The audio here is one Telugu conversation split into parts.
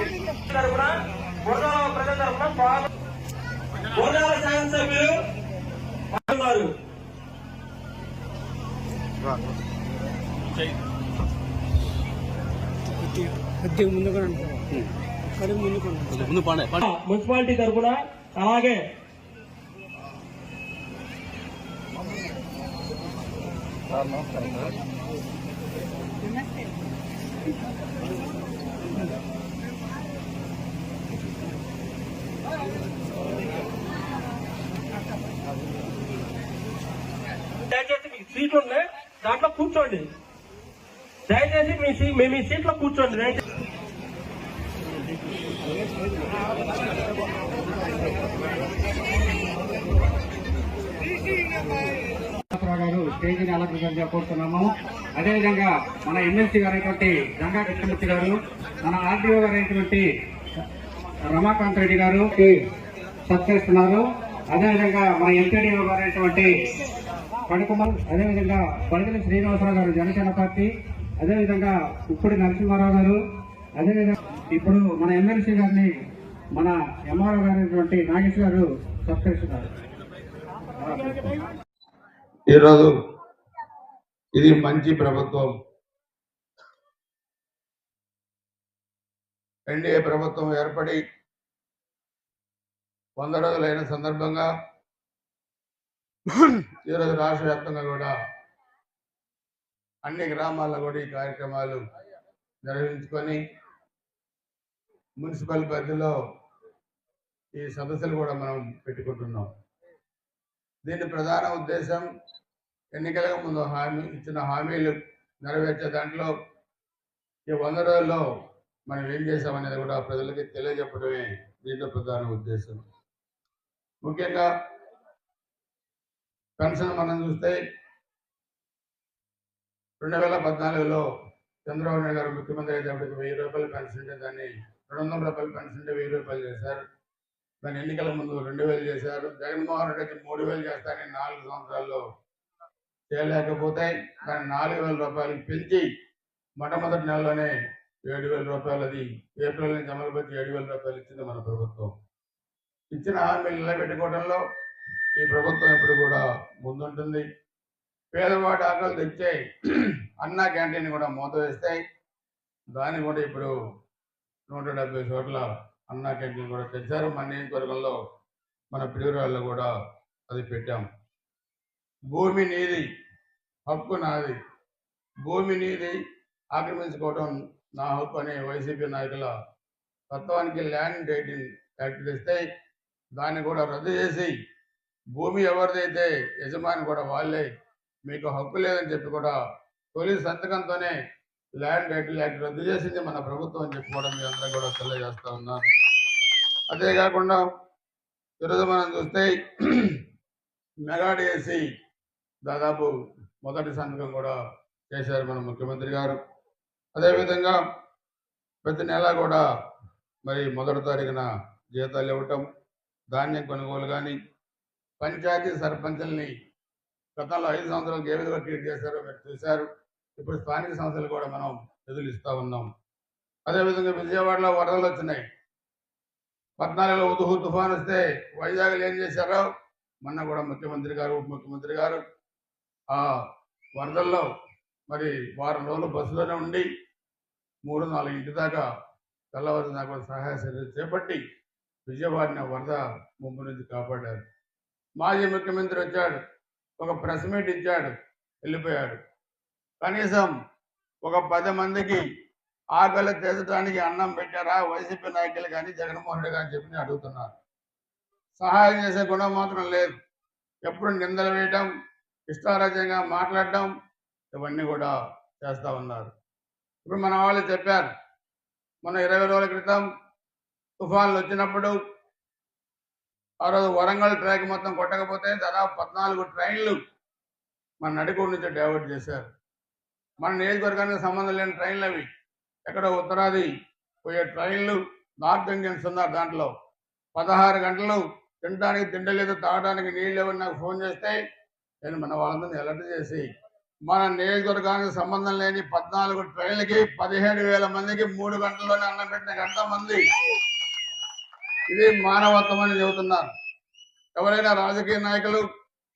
తరపున గురజాల ప్రజల గురజాల శాసనసభ్యులు పాల్గొన్నారు కూడా మున్సిపాలిటీ తరఫున అలాగే దయచేసి మీకు సీట్లు ఉన్నాయి దాంట్లో కూర్చోండి. దయచేసి మీ సీ- మీ మీ సీట్లో కూర్చోండి. దయచేసి రావు గారు స్టేజీని అలంకరించాలని కోరుతున్నాము. అదేవిధంగా మన ఎమ్మెల్సీ గారైనటువంటి గంగా కృష్ణమూర్తి గారు మన ఆర్డీఓ గారైనటువంటి రమాకాంత్ రెడ్డి గారు సత్కరిస్తున్నారు. అదేవిధంగా మన ఎంపీడీఓ గారైనటువంటి పణకుమార్ అదేవిధంగా బలగలి శ్రీనివాసరావు గారు జనసేన పార్టీ అదేవిధంగా ఇప్పుడు నరసింహారావు గారు అదేవిధంగా ఇప్పుడు మన ఎమ్మెల్సీ గారిని మన ఎంఆర్ఓ గారైనటువంటి నాగేష్ గారు సత్కరిస్తున్నారు. ఈరోజు ఇది మంచి ప్రభుత్వం. ఎన్డీఏ ప్రభుత్వం ఏర్పడి వంద రోజులైన సందర్భంగా ఈరోజు రాష్ట్ర వ్యాప్తంగా కూడా అన్ని గ్రామాల్లో కూడా ఈ కార్యక్రమాలు నిర్వహించుకొని మున్సిపల్ పరిధిలో ఈ సదస్సులు కూడా మనం పెట్టుకుంటున్నాం. దీని ప్రధాన ఉద్దేశం ఎన్నికలకు ముందు హామీ ఇచ్చిన హామీలు నెరవేర్చే దాంట్లో ఈ వంద రోజుల్లో మనం ఏం చేసామనేది కూడా ప్రజలకి తెలియజెప్పడమే దీంట్లో ప్రధాన ఉద్దేశం. ముఖ్యంగా పెన్షన్ మనం చూస్తే రెండు వేల పద్నాలుగులో చంద్రబాబు నాయుడు గారు ముఖ్యమంత్రి అయినప్పటికి వెయ్యి రూపాయలు పెన్షన్ ఉంటే దాన్ని రెండు వందల రూపాయలు పెన్షన్ ఉంటే వెయ్యి రూపాయలు చేశారు. దాని ఎన్నికల ముందు రెండు వేలు చేశారు. జగన్మోహన్ రెడ్డి మూడు వేలు చేస్తానని నాలుగు సంవత్సరాల్లో చేయలేకపోతే దాన్ని నాలుగు వేల రూపాయలు పెంచి మొట్టమొదటి నెలలోనే ఏడు వేల రూపాయలు అది ఏప్రిల్ నుంచి అమలు పెట్టి ఏడు వేల రూపాయలు ఇచ్చింది మన ప్రభుత్వం. ఇచ్చిన హామీలు నిలబెట్టుకోవడంలో ఈ ప్రభుత్వం ఇప్పుడు కూడా ముందుంటుంది. పేదవాడి ఆకలి తెచ్చాయి అన్నా క్యాంటీన్ కూడా మూత వేస్తాయి. దాన్ని కూడా ఇప్పుడు నూట డెబ్బై చోట్ల అన్నా క్యాంటీన్ కూడా తెచ్చారు. మన నియోజకవర్గంలో మన ప్రియురాల్లో కూడా అది పెట్టాం. భూమి నీది హక్కు నాది. భూమి నీది ఆక్రమించుకోవడం నా హక్కు అనే వైసీపీ నాయకుల తత్వానికి ల్యాండ్ రేటింగ్ యాక్ట్ తెస్తే దాన్ని కూడా రద్దు చేసి భూమి ఎవరిదైతే యజమాని కూడా వాళ్ళే. మీకు హక్కు లేదని చెప్పి కూడా తొలి సంతకంతోనే ల్యాండ్ టైటిల్ యాక్ట్ రద్దు చేసింది మన ప్రభుత్వం అని చెప్పుకోవడం కూడా మీ అందరూ కూడా తెలియజేస్తా ఉన్నాను. అదేకాకుండా ఈరోజు మనం చూస్తే మెగాడిఎస్సి దాదాపు మొదటి సంతకం కూడా చేశారు మన ముఖ్యమంత్రి గారు. అదేవిధంగా ప్రతి నెల కూడా మరి మొదటి తారీఖున జీతాలు ఇవ్వటం ధాన్యం కొనుగోలు కానీ పంచాయతీ సర్పంచుల్ని గతంలో ఐదు సంవత్సరాలకు ఏ విధంగా ట్రీట్ చేశారో మీరు చూశారు. ఇప్పుడు స్థానిక సంస్థలు కూడా మనం నిధులు ఇస్తా ఉన్నాం. అదేవిధంగా విజయవాడలో వరదలు వచ్చినాయి. పద్నాలుగులో ఉదుహు తుఫాన్ వస్తే వైజాగ్లో ఏం చేశారో మొన్న కూడా ముఖ్యమంత్రి గారు ఉప ముఖ్యమంత్రి గారు ఆ వరదల్లో మరి వారం రోజులు బస్సులోనే ఉండి మూడు నాలుగు ఇంటి దాకా తెల్లవారు నాకు సహాయ చర్యలు చేపట్టి విజయవాడని వరద ముంపు నుంచి కాపాడారు. మాజీ ముఖ్యమంత్రి వచ్చాడు. ఒక ప్రెస్ మీట్ ఇచ్చాడు. వెళ్ళిపోయాడు. కనీసం ఒక పది మందికి ఆకలి తీర్చడానికి అన్నం పెట్టారా? వైసీపీ నాయకులు కానీ జగన్మోహన్ రెడ్డి కానీ చెప్పి అడుగుతున్నారు. సహాయం చేసే గుణం మాత్రం లేదు. ఎప్పుడు నిందలు వేయటం ఇష్టారాజ్యంగా మాట్లాడటం ఇవన్నీ కూడా చేస్తూ ఉన్నారు. ఇప్పుడు మన వాళ్ళు చెప్పారు. మన ఇరవై రోజుల క్రితం తుఫాన్లు వచ్చినప్పుడు ఆ రోజు వరంగల్ ట్రాక్ మొత్తం కొట్టకపోతే దాదాపు పద్నాలుగు ట్రైన్లు మన నడికూరు నుంచి డైవర్ట్ చేశారు. మన నియోజకవర్గానికి సంబంధం లేని ట్రైన్లు అవి. ఎక్కడ ఉత్తరాది పోయే ట్రైన్లు నార్త్ ఇండియన్స్ ఉన్నారు దాంట్లో. పదహారు గంటలు తినడానికి తిండలేదు తాగడానికి నీళ్ళు ఇవ్వని నాకు ఫోన్ చేస్తే నేను మన వాళ్ళందరినీ అలర్ట్ చేసి మన నియోజకవర్గానికి సంబంధం లేని పద్నాలుగు ట్రైన్లకి పదిహేడు వేల మందికి మూడు గంటల్లోనే అన్నం పెట్టిన గంట మంది ఇది మానవత్వం అని చెబుతున్నారు. ఎవరైనా రాజకీయ నాయకులు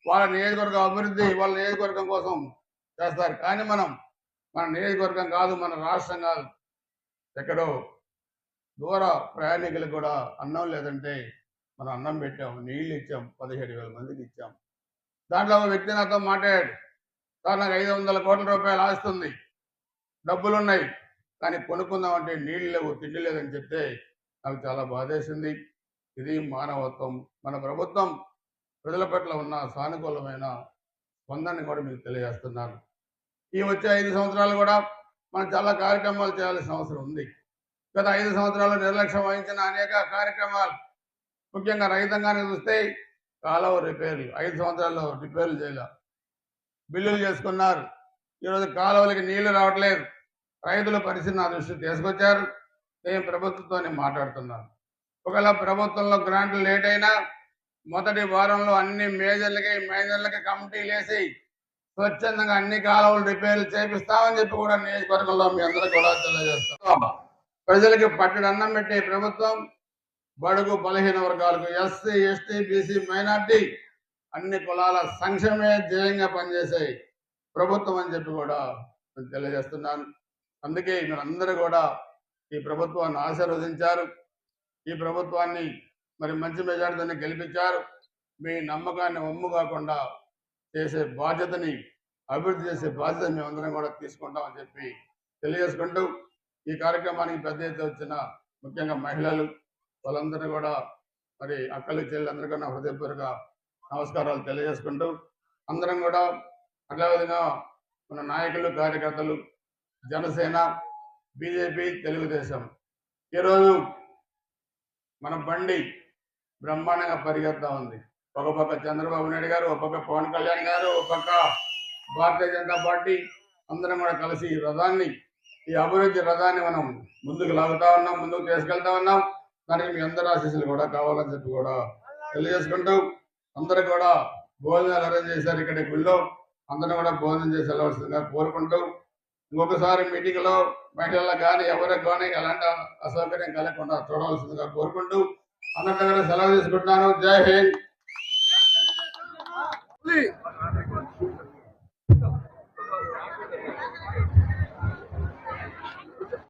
వాళ్ళ నియోజకవర్గ అభివృద్ధి వాళ్ళ నియోజకవర్గం కోసం చేస్తారు. కానీ మనం మన నియోజకవర్గం కాదు మన రాష్ట్రం కాదు. ఎక్కడో దూర ప్రయాణికులకు కూడా అన్నం లేదంటే మనం అన్నం పెట్టాం నీళ్ళు ఇచ్చాం పదిహేడు వేల మందికి ఇచ్చాం. దాంట్లో ఒక వ్యక్తి నాతో మాట్లాడాడు. సార్ నాకు ఐదు వందల కోట్ల రూపాయలు ఆస్తుంది డబ్బులు ఉన్నాయి కానీ కొనుక్కుందామంటే నీళ్ళు లేవు తిండి లేదని చెప్తే నాకు చాలా బాధేసింది. ఇది మానవత్వం. మన ప్రభుత్వం ప్రజల పట్ల ఉన్న సానుకూలమైన స్పందనని కూడా మీకు తెలియజేస్తున్నాను. ఈ వచ్చే ఐదు సంవత్సరాలు కూడా మనం చాలా కార్యక్రమాలు చేయాల్సిన అవసరం ఉంది. గత ఐదు సంవత్సరాలు నిర్లక్ష్యం వహించిన అనేక కార్యక్రమాలు ముఖ్యంగా రైతాంగానికి చూస్తే కాలువ రిపేర్లు. ఐదు సంవత్సరాల్లో రిపేర్లు చేయలే. బిల్లులు చేసుకున్నారు. ఈరోజు కాలువలకి నీళ్ళు రావట్లేదు. రైతుల పరిస్థితి నా దృష్టి తీసుకొచ్చారు. నేను ప్రభుత్వంతో మాట్లాడుతున్నాను. ఒకవేళ ప్రభుత్వంలో గ్రాంట్లు లేట్ అయినా మొదటి వారంలో అన్ని మేజర్లకి మేజర్లకి కమిటీలు వేసి స్వచ్ఛందంగా అన్ని కాలువలు రిపేర్లు చేపిస్తామని చెప్పి కూడా నియోజకవర్గంలో మీ అందరూ కూడా తెలియజేస్తాం ప్రజలకి పట్టడి అన్నం పెట్టే ప్రభుత్వం బడుగు బలహీన వర్గాలకు ఎస్సీ ఎస్టీ బీసీ మైనార్టీ అన్ని కులాల సంక్షేమే ధ్యేయంగా పనిచేసే ప్రభుత్వం అని చెప్పి కూడా తెలియజేస్తున్నాను. అందుకే మీరందరూ కూడా ఈ ప్రభుత్వాన్ని ఆశీర్వదించారు. ఈ ప్రభుత్వాన్ని మరి మంచి మెజార్టీతోనే గెలిపించారు. మీ నమ్మకాన్ని ఒమ్ము కాకుండా చేసే బాధ్యతని అభివృద్ధి చేసే బాధ్యత మేమందరం కూడా తీసుకుంటామని చెప్పి తెలియజేసుకుంటూ ఈ కార్యక్రమానికి పెద్ద ఎత్తున వచ్చిన ముఖ్యంగా మహిళలు వాళ్ళందరూ కూడా మరి అక్కలు చెల్లెలందరికీ నా హృదయపూర్వక నమస్కారాలు తెలియజేసుకుంటూ అందరం కూడా అదేవిధంగా మన నాయకులు కార్యకర్తలు జనసేన బీజేపీ తెలుగుదేశం. ఈరోజు మన బండి బ్రహ్మాండంగా పరిగెత్తా ఉంది. ఒక పక్క చంద్రబాబు నాయుడు గారు ఒక పక్క పవన్ కళ్యాణ్ గారు ఒక పక్క భారతీయ జనతా పార్టీ అందరం కూడా కలిసి ఈ రథాన్ని ఈ అభివృద్ధి రథాన్ని మనం ముందుకు లాగుతా ఉన్నాం ముందుకు తీసుకెళ్తా ఉన్నాం. దానికి మీ అందరి ఆశీస్సులు కూడా కావాలని చెప్పి కూడా తెలియజేసుకుంటూ అందరూ కూడా భోజనాలు అరేంజ్ చేశారు ఇక్కడ గుళ్ళో. అందరూ కూడా భోజనం చేసి వెళ్ళవలసిందిగా కోరుకుంటూ ఇంకొకసారి మీటింగ్లో మహిళలకు కానీ ఎవరికి కానీ ఎలాంటి అసౌకర్యం కలగకుండా చూడవలసిందిగా కోరుకుంటూ అన్నట్టు దగ్గర సెలవు తీసుకుంటున్నాను. జై హింద్.